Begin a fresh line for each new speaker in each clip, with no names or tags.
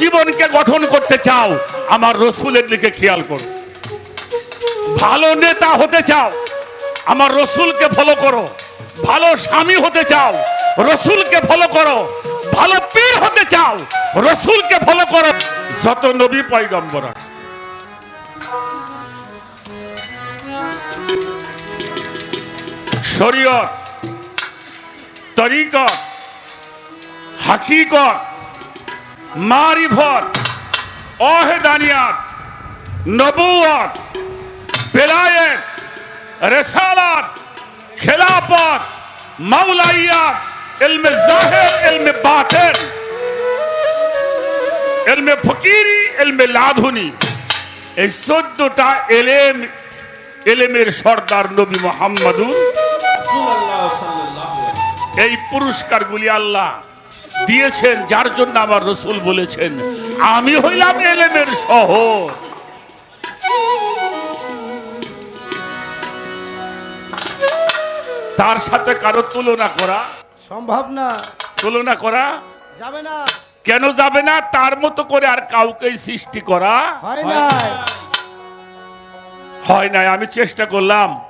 জীবনকে গঠন করতে চাও, আমার রসুলের দিকে খেয়াল করো। ভালো নেতা হতে চাও, আমার রসুলকে ফলো করো। ভালো স্বামী হতে চাও, রসুলকে ফলো করো। ভালো পীর হতে চাও, রসুলকে ফলো করো। যত নবী পয়গম্বর শরীয়ত তরিকত হাকিকত মারিফত অহেদানিয়াত নবুয়ত বেলায়েত রেসালাত খেলাপত মাওলাইয়াত ইলমে জাহির ইলমে বাতিন ইলমে ফকিরি ইলমে লাধুনি। এই চোদ্দটা এলেম, এলেমের সর্দার নবী মোহাম্মদুর। এই পুরস্কারগুলি আল্লাহ দিয়েছেন যার জন্য আমার রসুল বলেছেন আমি হইলাম এলেমের শহর। তার সাথে কারও তুলনা করা?
সম্ভব না।
তুলনা করা?
যাবে না।
কেন যাবে না? তার মতো করে আর কাউকে সৃষ্টি করা?
হয় নাই।
হয় নাই আমি চেষ্টা করলাম।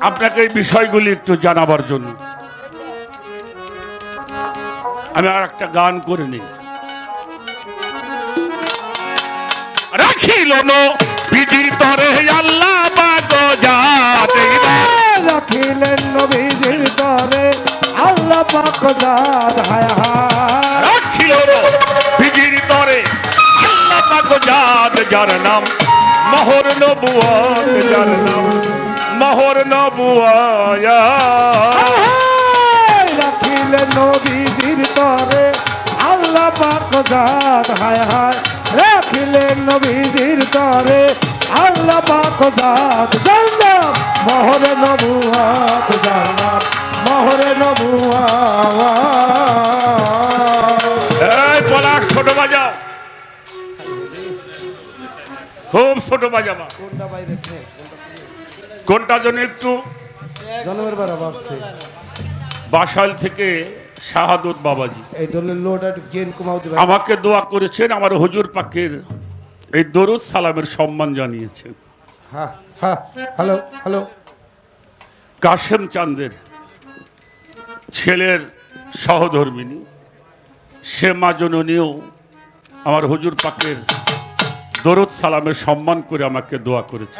আপনাকে এই বিষয়গুলি একটু জানাবার জন্য। আমি আর একটা গান করে নিই। রাখিল বিধির তরে আল্লাহ পাক জাত
রাখিলেন নবীজির তরে আল্লাহ পাক হায় হায়।
রাখিল বিধির তরে আল্লাহ পাক জাত যার নাম। মোহর নবুয়াত যার নাম। মোহর নবুয়া
নবীজির তরে। আল্লাহ পাক জাত হায় হায় রাখিলেন নবীজির তরে। আল্লাহ পাক জাত জান্নাত মোহরে নবুয়াত জান্নাত মোহরে নবুয়াত
এই পলাশ ছোট বাজা। খুব ছোট বাজাবা
কোনটা বাইরে?
কোনটা যেন একটু
জন্মের বেড়া ভাবছে
বাসাল থেকে শাহাদত বাবাজি। আমাকে দোয়া করেছেন আমার হুজুর পাকের এই দরুদ সালামের সম্মান জানিয়েছেন।
হ্যাঁ হ্যাঁ হ্যালো হ্যালো।
কাশেম চাঁদের ছেলের সহধর্মিনী সে মা জননীও আমার হুজুর পাকের দরুদ সালামের সম্মান করে আমাকে দোয়া করেছে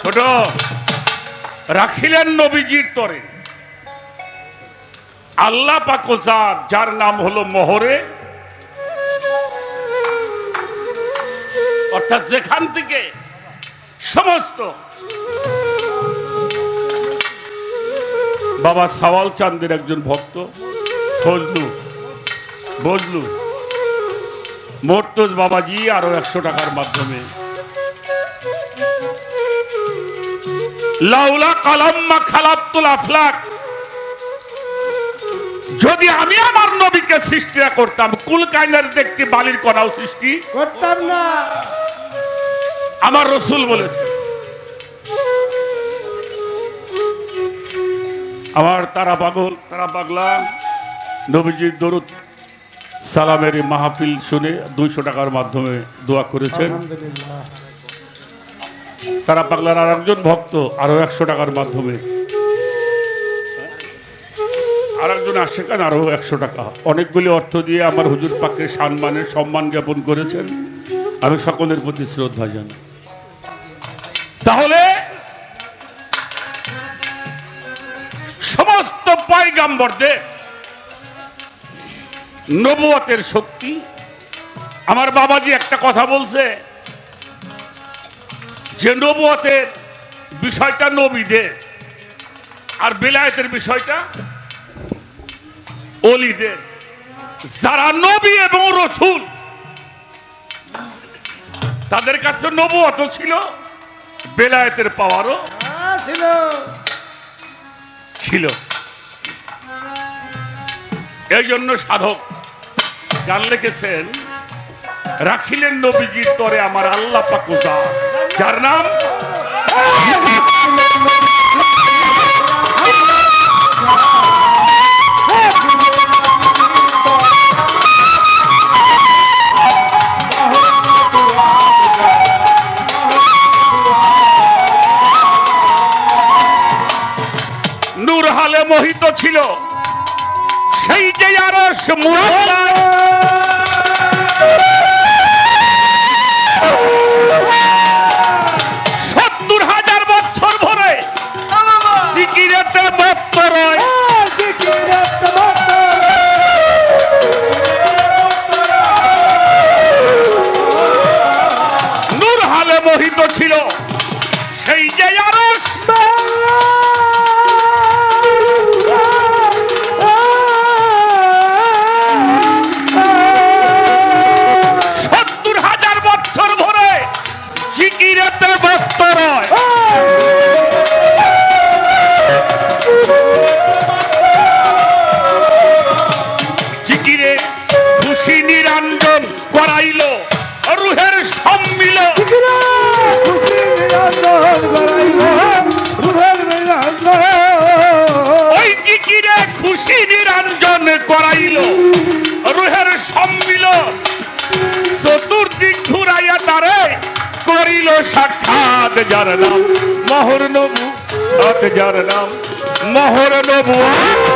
ছোট রাখিলেন নবীজির তরে। আল্লাহ পাকোজাদ যার নাম হলো মোহরে। অর্থাৎ যেখান থেকে সমস্ত বাবা সাওয়াল চাঁদের একজন ভক্ত, ফজলু, বজলু, মর্তজ বাবাজি আরও একশো টাকার মাধ্যমে। লাউলা কালাম্মা খালাপ্তুল আফলাক যদি আমি আমার নবীকে সৃষ্টি না করতাম কুল কাইনার দেখতে বালির কণাও সৃষ্টি
করতাম না।
আমার রসুল বলেছে আমার তারা পাগল তারা পাগলা নবীজির দরুদ সালামের মাহফিল শুনে দুইশো টাকার মাধ্যমে দোয়া করেছেন। তারা পাগলার আর একজন ভক্ত আরও একশো টাকার মাধ্যমে। আর একজন আশেখান আরও একশো টাকা। অনেকগুলি অর্থ দিয়ে আমার হুজুর পাককে সম্মানের সম্মান জ্ঞাপন করেছেন। আমি সকলের প্রতি শ্রদ্ধা জানাই। তাহলে, সমস্ত পাইগাম্বরদের নবুয়তের শক্তি। আমার বাবাজি একটা কথা বলছে, যে নবুয়তের বিষয়টা নবীদের, আর বেলায়েতের বিষয়টা অলিদের যারা নবী এবং রসুল তাদের কাছে নবুয়ত ছিল বেলায়েতের পাওয়ারও
ছিল।
ছিল। এই জন্য সাধক গান লিখেছেন রাখিলেন নবীজির তরে আমার আল্লাহ পাকুজা যার নাম? ছিল। সেই যে আরস মুহাম্মদ মহর নবু তবরকের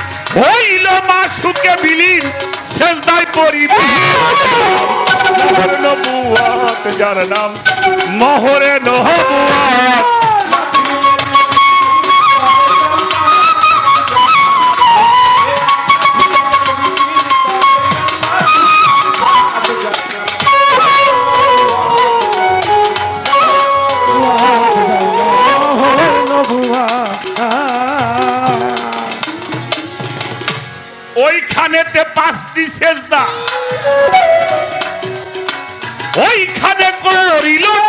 হইল মাসুকে বিলীন সেজদায় মোহর নবুয়াত যার নাম মোহরে নবুয়াত পাঁচটি সেজদা ওইখানে করে তাই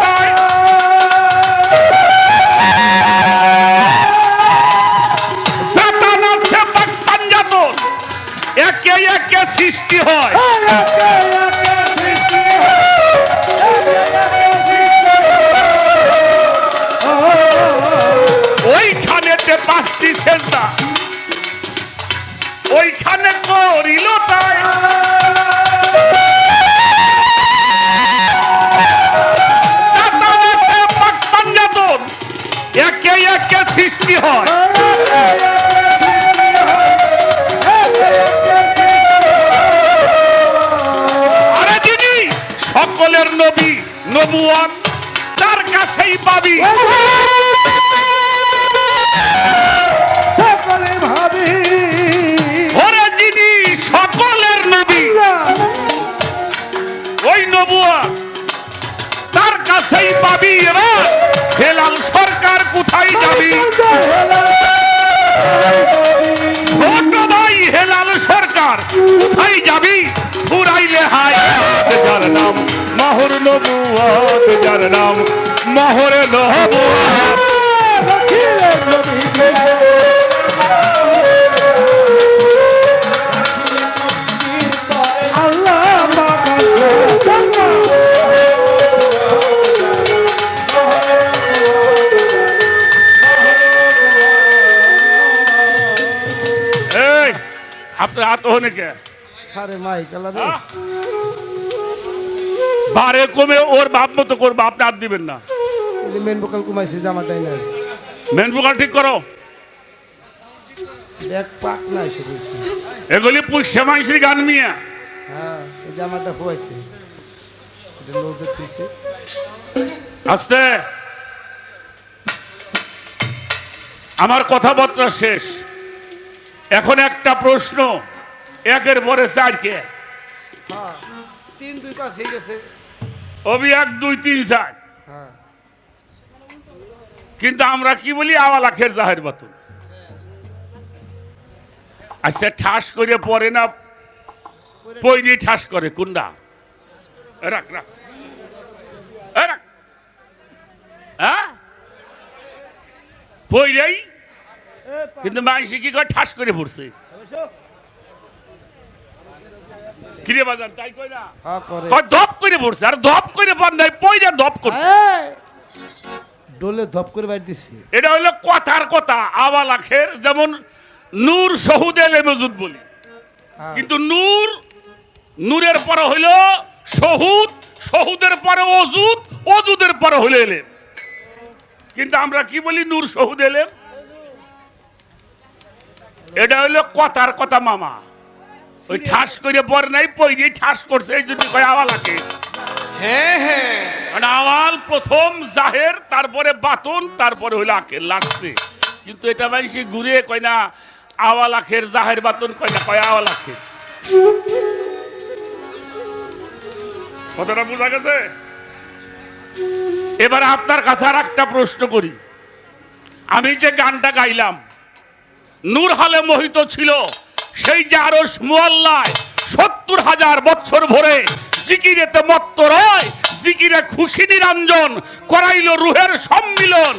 সকলের নবী নবুয়ান তার কাছেই পাবি। ওরে সকলের নবী। ওই নবুয়া তার কাছেই পাবি এবার। হেলাল সরকার কোথায় যাবি? ছোট ভাই হেলাল সরকার কোথায় যাবি? ফুরাইলে হাই যার নাম মাহর নবুয়াত যার নাম মাহরে নবুয়াত আপনার হাত হনে কে
আরে মাই কালা রে
হ্যাঁ? বারে কমে ওর বাপ মতো করব আপনি হাত দিবেন না।
মেন বোকাল কমাইছে জামা তাই না?
মেন পোকাল ঠিক করো।
দেখ পাক না এসে বলছে
এগুলি পুষ্যা মাংসের গান মিয়া।
হ্যাঁ এই জামাটা হয়েছে।
আস্তে। আমার কথাবার্তা শেষ। এখন একটা প্রশ্ন একের পরে চারকে।
হ্যাঁ তিন দুই পাঁচ হয়ে গেছে।
অবি এক, দুই, তিন, চার। কিন্তু আমরা কি বলি? আওয়াল আখের জাহের বাতুন আচ্ছা ঠাস করে পরে না? পৈরি ঠাস করে, কুন্ডা। রাখ রাখ। কিন্তু মানুষ কি করে ঠাস করে পড়ছে। কিরে বাজার তাই কই না?
হ্যাঁ
ধপ করে পড়ছে আর ধপ করে পান নাই পয়রা ধপ করছে।
ডোলে ধপ করে বাইর দিছি।
এটা হইল কথার কথা যেমন নূর সহুদ এলে মজুদ বলি।
হ্যাঁ।
কিন্তু নূর নূরের পরে হইল সহুদ সহুদের পরে অজুদ অজুদের পরে হইল এলেম কিন্তু আমরা কি বলি নূর সহুদ এলেম এটা হইল কথার কথা মামা। ওই ঠাস করে পরে নাই পইরে ঠাস করছে এই জন্য কয় আওয়াল আখের
হ্যাঁ হ্যাঁ।
মানে আওয়াল প্রথম জাহের তারপরে বাতন তারপরে হইল আখের লাগছে কিন্তু এটা মানুষ ঘুরে কয় না আওয়াল আখের জাহের বাতন কয় না কয় আওয়াল আখের। কথাটা বোঝা গেছে? এবার আপনার কাছে আর একটা প্রশ্ন করি। আমি যে গানটা গাইলাম নূর হালে মোহিত ছিল সেই যে আরও মোয়াল্লায় সত্তর হাজার বছর ভরে জিকিরেতে মত্ত রয় জিকিরে খুশি নিরঞ্জন করাইল রুহের সম্মিলন।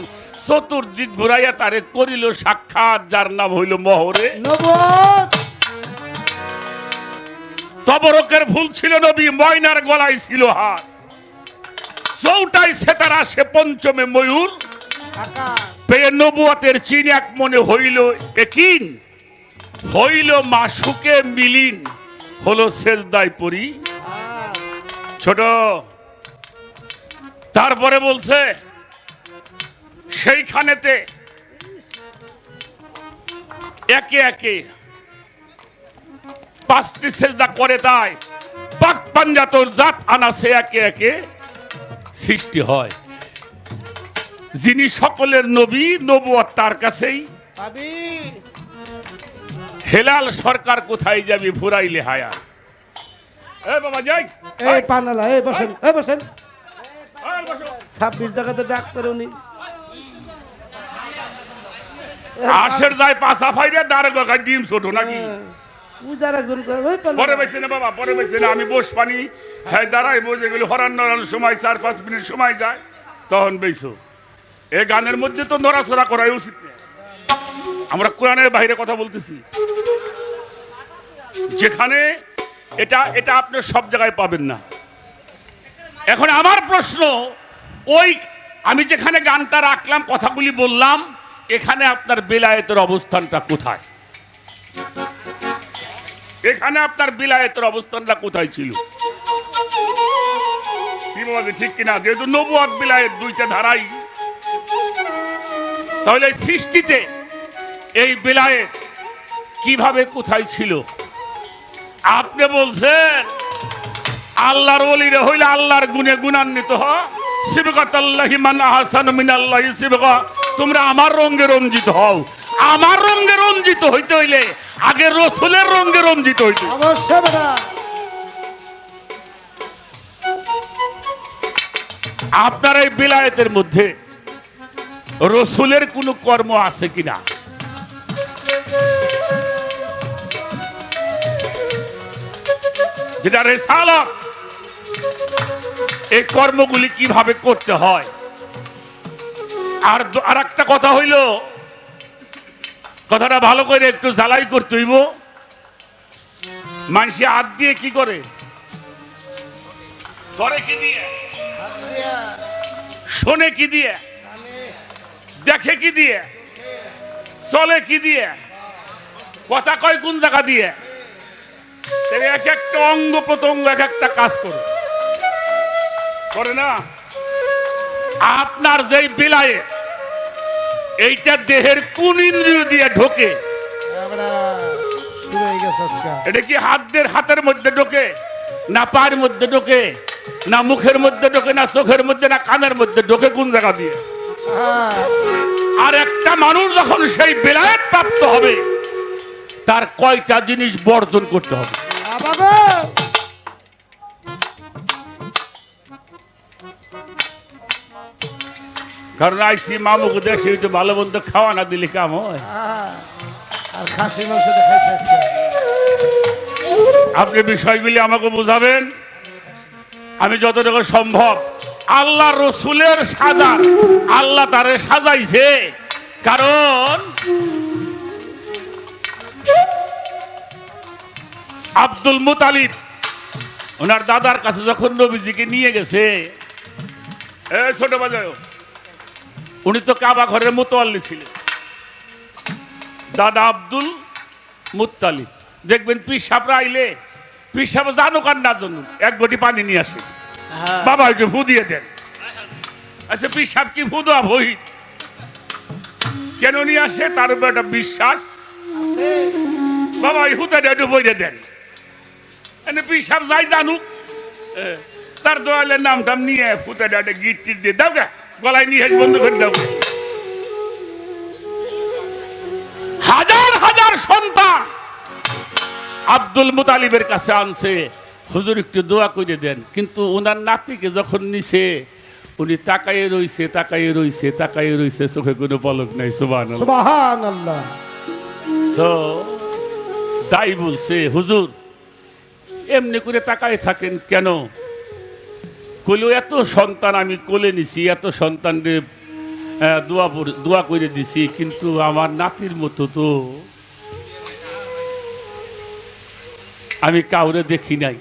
চতুর্দিক ঘুরাইয়া তারে করিল সাক্ষাৎ যার নাম হইল মহরে। তবরকের ভুল ছিল নবী ময়নার গলায় ছিল হাত চৌটাই সেতারা সে পঞ্চমে ময়ূর। পেয়ে নবুয়াতের চিন এক মনে হইল একিন হইল মাসুকে মিলিন, হলো সেজদায়
হ্যাঁ
ছোট, তারপরে বলছে, সেইখানেতে একে একে পাঁচটি সেজদা করে তাই পাক পাঞ্জাতর জাত আনা সে একে একে সৃষ্টি হয়। যিনি সকলের নবী নবুয়াত তার কাছেই। হেলাল সরকার কোথায় যাবি ফুরাইলে হায়া? এ বাবা যাই।
এই পানালা এই বসেন এই বসেন। ছাব্বিশ টাকাতে ডাক্তার উনি।
আশের যায় পাশা ফাইরে দাঁড়ে গায় ডিম ছোট নাকি?
পূজার একজন পানালা।
পরে না বাবা পরে বেছে না আমি বস পানি। হ্যাঁ দাঁড়াই বসে গেলে হরান নড়ানোর সময় চার পাঁচ মিনিট সময় যায়। তখন বেছো এ গানের মধ্যে তো নড়াচড়া করাই উচিত আমরা কোরআনের বাইরে কথা বলতেছি। যেখানে এটা এটা আপনি সব জায়গায় পাবেন না। এখন আমার প্রশ্ন, ওই আমি যেখানে গানটা রাখলাম, কথাগুলি বললাম, এখানে আপনার বেলায়েতের অবস্থানটা কোথায়? এখানে আপনার বিলায়েতের অবস্থানটা কোথায় ছিল? ঠিক কিনা? যেহেতু নবুয়াত বিলায়েত দুইটা ধারাই। তাহলে সৃষ্টিতে এই বিলায়েত কীভাবে কোথায় ছিল? আপনি বলছেন আল্লাহর ওলিরে হইলে আল্লাহর গুণে গুণান্বিত হ। শিবকাত আল্লাহি মান আহসান মিনাল্লাহি শিবকা তোমরা আমার রঙ্গে রঞ্জিত হও। আমার রঙ্গে রঞ্জিত হইতে হইলে আগে রসুলের রঙ্গে রঞ্জিত হইতে আপনার এই বিলায়েতের মধ্যে রসুলের কোনো কর্ম আছে কিনা? যেটা রেসালত এই কর্মগুলি কীভাবে করতে হয়? আর আর একটা কথা হইল, কথাটা ভালো করে একটু জ্বালাই করতে হইব। মানুষে হাত দিয়ে কি করে? ধরে কি দিয়ে? শোনে কি দিয়ে? দেখে কি দিয়ে? চলে কি দিয়ে? কথা কয় কোন জায়গা দিয়ে? এক একটা অঙ্গ প্রত্যঙ্গ এক একটা কাজ করে। করে না? আপনার যেই বিলায়ে এইটা দেহের কোন ইন্দ্রিয় দিয়ে ঢোকে এটা কি হাতদের হাতের মধ্যে ঢোকে না পায়ের মধ্যে ঢোকে না মুখের মধ্যে ঢোকে না চোখের মধ্যে না কানের মধ্যে ঢোকে কোন জায়গা দিয়ে?
হ্যাঁ।
আর একটা মানুষ যখন সেই বেলায়েত প্রাপ্ত হবে তার কয়টা জিনিস বর্জন করতে হবে? কারণ আইসি মামুক দেশে তো ভালো মন্দ খাওয়া না দিলে কাম হয় আপনি বিষয়গুলি আমাকে বুঝাবেন। আমি যতটুকু সম্ভব আল্লাহ রসুলের সাজা আল্লাহ তারে সাজাইছে। কারণ আব্দুল মুতালিব। ওনার দাদার কাছে যখন নবীজিকে নিয়ে গেছে এ ছোট বাজায় উনি তো কাবা ঘরের মোতোয়াল্লি ছিলেন। দাদা আব্দুল মুতালিব। দেখবেন পিসাবরা আইলে পিসাব জানো কার না জন্য এক গটি পানি নিয়ে আসে। বাবা একটু ফু দিয়ে দেন। আচ্ছা পিসাব কি ফু দেওয়া ভই কেন নিয়ে আসে? তার উপর একটা বিশ্বাস। বাবা হুতাটা একটু বইরে দেন। এনে পিসাব যাই জানুক তার দোয়ালের নাম টাম নিয়ে ফুটাটা একটা গিট টিট দিয়ে দাও গে গলায় নিয়ে বন্ধ করে দাও হাজার হাজার সন্তান আব্দুল মুতালিবের কাছে আনছে। হুজুর একটু দোয়া করে দেন। কিন্তু ওনার নাতিকে যখন নিছে উনি তাকাইয়ে রইছে তাকাইয়ে রইছে তাকাইয়ে রইছে চোখে কোনো পলক নাই সুবান তো দাই বলছে হুজুর এমনি করে তাকায় থাকেন কেন? কইলো, এত সন্তান আমি কোলে নিছি, এত সন্তান দোয়া দোয়া করে দিছি, কিন্তু আমার নাতির মতো তো আমি কাউরে দেখি নাই।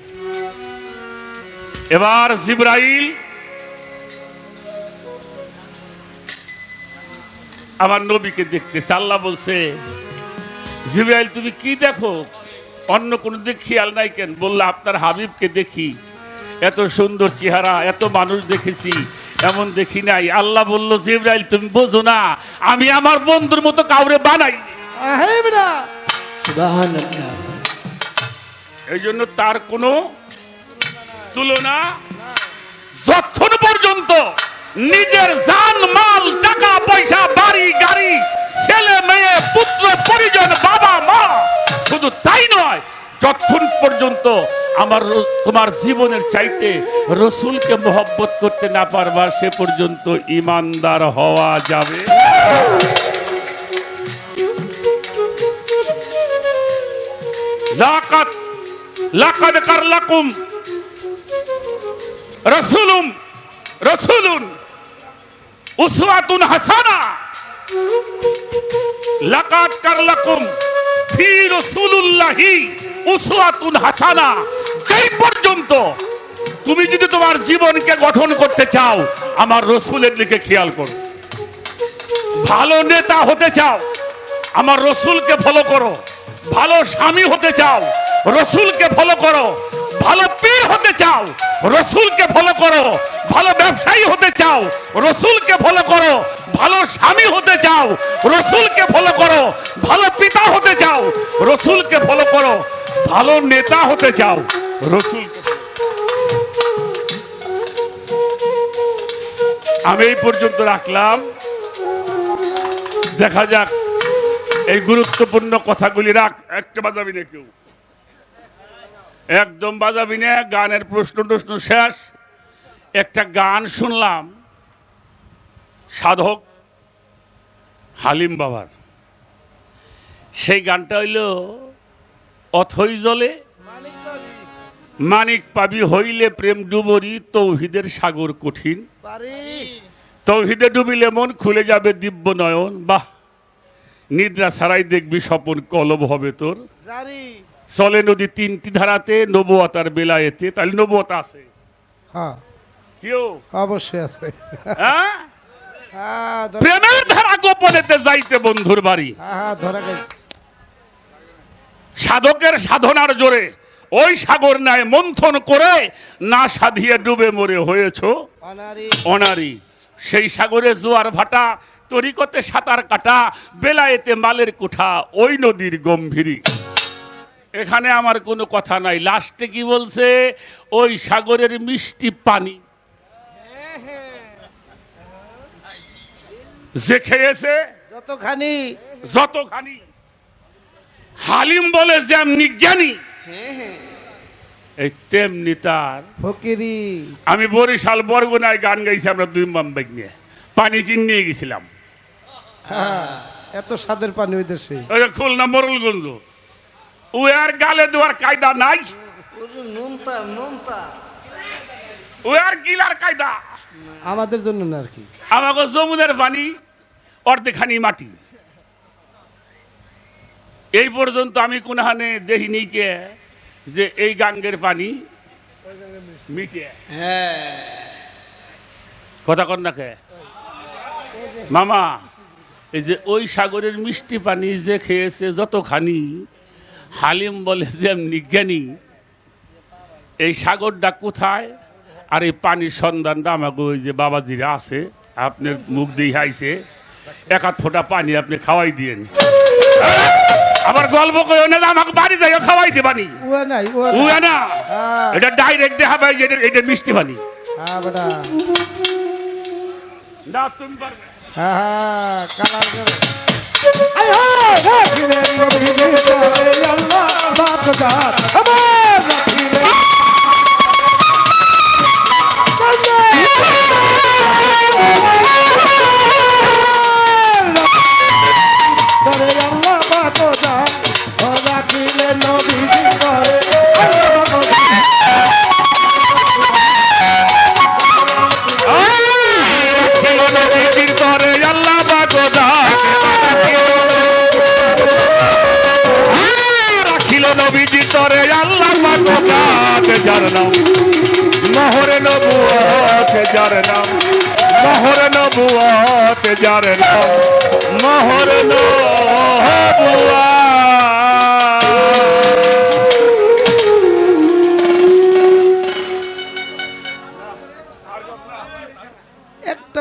এবার জিব্রাইল আমার নবীকে দেখতেছে, আল্লাহ বলছে, জিব্রাইল, তুমি কি দেখো? অন্য কোনো দিক খেয়াল নাই কেন? বলল আপনার হাবিবকে দেখি। এত সুন্দর চেহারা এত মানুষ দেখেছি। এমন দেখি নাই। আল্লাহ বলল জিব্রাইল তুমি বোঝো না আমি আমার বন্ধুর মতো কাউরে বানাই এই জন্য তার কোনো তুলনা যতক্ষণ পর্যন্ত নিজের জান মাল টাকা পয়সা বাড়ি গাড়ি ছেলে, মেয়ে, পুত্র, পরিজন, বাবা, মা। শুধু তাই নয়, যতক্ষণ পর্যন্ত আমার তোমার জীবনের চাইতে রসুলকে মোহব্বত করতে না পারবা, সে পর্যন্ত ইমানদার হওয়া যাবে। রাসূলুম, রাসূলুন, উসওয়াতুন হাসানা। লাকাদ কারলাকুম ফি রাসূলুল্লাহি উসওয়াতুন হাসানা। যেই পর্যন্ত তুমি যদি তোমার জীবনকে গঠন করতে চাও, আমার রসুলের দিকে খেয়াল করো। ভালো নেতা হতে চাও, আমার রসুলকে ফলো করো। ভালো স্বামী হতে চাও, রসুলকে ফলো করো। ভালো পীর হতে চাও, রসুলকে ফলো করো। ভালো ব্যবসায়ী হতে চাও, রসুলকে ফলো করো। ভালো স্বামী হতে চাও, রসুলকে ফলো করো। ভালো পিতা হতে চাও, রসুলকে ফলো করো। ভালো নেতা হতে চাও রসুল আমি এই পর্যন্ত রাখলাম। দেখা যাক, এই গুরুত্বপূর্ণ কথাগুলি রাখ, একটা বাজাবি না কেউ। একদম বাজাবি না, গানের প্রশ্ন টশ্ন শেষ। একটা গান শুনলাম, সাধক হালিম বাবার। সেই গানটা হইল, অথই জলে মানিক পাবি হইলে প্রেম ডুবরি, তৌহিদের সাগর কঠিন। তৌহিদে ডুবিলে মন খুলে যাবে দিব্য নয়ন। বাহ, নিদ্রা ছাড়াই দেখবি স্বপন কলব হবে তোর। চলে নদী তিনটি ধারাতে নবুয়াতার বেলায়েতে তাহলে নবুয়াতা আছে।
হ্যাঁ।
কেউ?
অবশ্যই আছে।
হ্যাঁ?
হ্যাঁ
প্রেমের ধারা গোপনেতে যাইতে বন্ধুর বাড়ি।
হ্যাঁ হ্যাঁ
সাধকের সাধনার জোরে ওই সাগর ন্যায় মন্থন করে না সাধিয়ে ডুবে মরে হয়েছ?
অনারি।
অনারি। সেই সাগরে জোয়ার ভাটা তরিকতে সাঁতার কাটা বেলায়েতে মালের কুঠা ওই নদীর গম্ভীরি। এখানে আমার কোনো কথা নাই। লাস্টে কি বলছে? ওই সাগরের মিষ্টি পানি। যে খেয়েছে
যতখানি।
যতখানি। হালিম বলে যেমনি জ্ঞানী এই তেমনি তার
ফকিরি।
আমি বরিশাল বরগুনায় গান গাইছি আমরা দুই মাম্বাইক নিয়ে। পানি কিনে নিয়ে গেছিলাম।
হ্যাঁ, এত স্বাদের পানি ওই দেশে।
খুলনা মরুলগঞ্জ। ও আর গালে দেওয়ার কায়দা নাই?
নুনতা নুনতা।
ও আর গিলার কায়দা।
আমাদের জন্য না আর কি?
আমাকে জমুদের পানি অর্ধেকখানি মাটি। এই পর্যন্ত আমি কোনখানে দেখিনি কে যে এই গাঙ্গের পানি মিটে।
হ্যাঁ।
কথা কন না কে? মামা এই যে ওই সাগরের মিষ্টি পানি যে খেয়েছে যতখানি হালিম বলে যেমনি জ্ঞানী এই সাগরটা কোথায়? আর এই পানির সন্ধানটা আমাকে ওই যে বাবাজিরা আছে আপনার মুখ দিয়ে হাইছে এক হাত ফোঁটা পানি আপনি খাওয়াই দিয়েন। আবার গল্প করে না আমাকে বাড়ি যাই খাওয়াই
উয়া
না।
হ্যাঁ।
এটা ডাইরেক্ট দেখা পাই যে এটা- মিষ্টি পানি।
হ্যাঁ
না তুমি পারবে।
হ্যাঁ হ্যাঁ কালার
যার নাম মোহর নবুয়াত যার নাম মোহর নবুয়াত